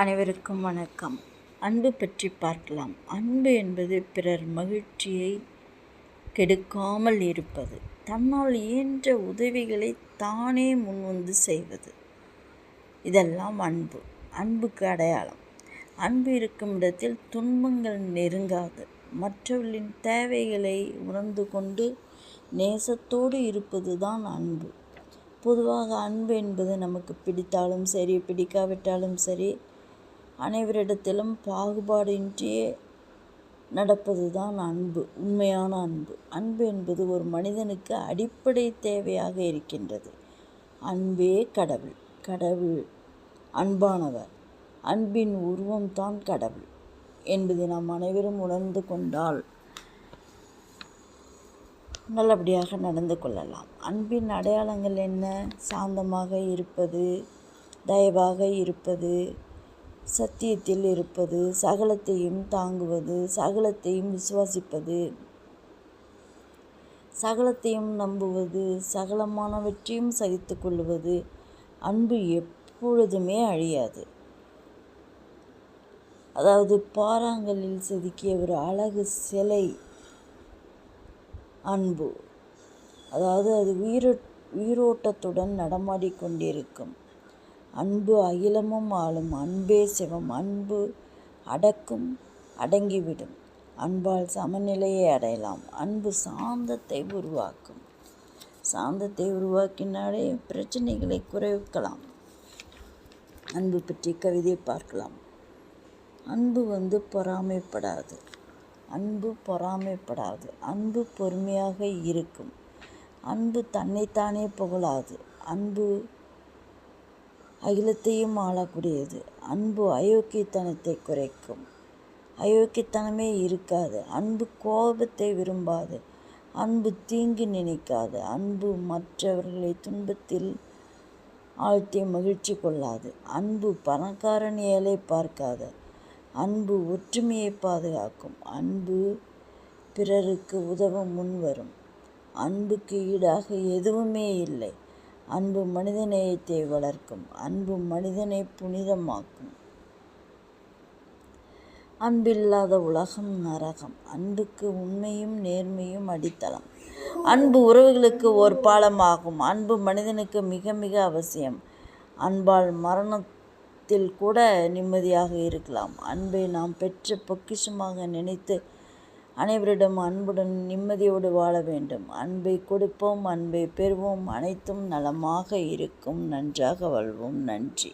அனைவருக்கும் வணக்கம். அன்பு பற்றி பார்க்கலாம். அன்பு என்பது பிறர் மகிழ்ச்சியை கெடுக்காமல் இருப்பது. தன்னால் இயன்ற உதவிகளை தானே முன்வந்து செய்வது. இதெல்லாம் அன்பு. அன்புக்கு அடையாளம். அன்பு இருக்கும் இடத்தில் துன்பங்கள் நெருங்காது. மற்றவர்களின் தேவைகளை உணர்ந்து கொண்டு நேசத்தோடு இருப்பது தான் அன்பு. பொதுவாக அன்பு என்பது நமக்கு பிடித்தாலும் சரி பிடிக்காவிட்டாலும் சரி அனைவரிடத்திலும் பாகுபாடின்றியே நடப்பது தான் அன்பு உண்மையான அன்பு. அன்பு என்பது ஒரு மனிதனுக்கு அடிப்படை தேவையாக இருக்கின்றது. அன்பே கடவுள் கடவுள் அன்பானவர். அன்பின் உருவம்தான் கடவுள் என்பதை நாம் அனைவரும் உணர்ந்து கொண்டால் நல்லபடியாக நடந்து கொள்ளலாம். அன்பின் அடையாளங்கள் என்ன? சாந்தமாக இருப்பது தயவாக இருப்பது சத்தியத்தில் இருப்பது சகலத்தையும் தாங்குவது சகலத்தையும் விசுவாசிப்பது சகலத்தையும் நம்புவது சகலமானவற்றையும் சகித்து கொள்வது அன்பு எப்பொழுதுமே அழியாது. அதாவது பாறாங்கல்லில் செதுக்கிய ஒரு அழகு சிலை அன்பு. அதாவது அது உயிரோ உயிரோட்டத்துடன் நடமாடிக்கொண்டிருக்கும் அன்பு அகிலமும் ஆளும் அன்பே சிவம் அன்பு அடக்கும் அடங்கிவிடும். அன்பால் சமநிலையை அடையலாம். அன்பு சாந்தத்தை உருவாக்கும். சாந்தத்தை உருவாக்கினாலே பிரச்சனைகளை குறைக்கலாம். அன்பு பற்றி கவிதை பார்க்கலாம். அன்பு வந்து பொறாமைப்படாது. அன்பு பொறாமைப்படாது. அன்பு பொறுமையாக இருக்கும். அன்பு தன்னைத்தானே புகழாது. அன்பு அகிலத்தையும் ஆளக்கூடியது. அன்பு அயோக்கியத்தனத்தை குறைக்கும். அயோக்கியத்தனமே இருக்காது. அன்பு கோபத்தை விரும்பாது. அன்பு தீங்கு நினைக்காது. அன்பு மற்றவர்களை துன்பத்தில் ஆழ்த்தி மகிழ்ச்சி கொள்ளாது. அன்பு பணக்காரன் ஏழை பார்க்காது. அன்பு ஒற்றுமையை பாதுகாக்கும். அன்பு பிறருக்கு உதவ முன்வரும். அன்புக்கு ஈடாக எதுவுமே இல்லை. அன்பு மனிதநேயத்தை வளர்க்கும் அன்பு மனிதனை புனிதமாக்கும். அன்பில்லாத உலகம் நரகம் அன்புக்கு உண்மையும் நேர்மையும் அடித்தளம். அன்பு உறவுகளுக்கு ஒரு பாலமாகும் அன்பு மனிதனுக்கு மிக மிக அவசியம். அன்பால் மரணத்தில் கூட நிம்மதியாக இருக்கலாம். அன்பை நாம் பெற்ற பொக்கிஷமாக நினைத்து அனைவரிடம் அன்புடன் நிம்மதியோடு வாழ வேண்டும். அன்பை கொடுப்போம் அன்பை பெறுவோம் அனைத்தும் நலமாக இருக்கும். நன்றாக வாழ்வோம். நன்றி.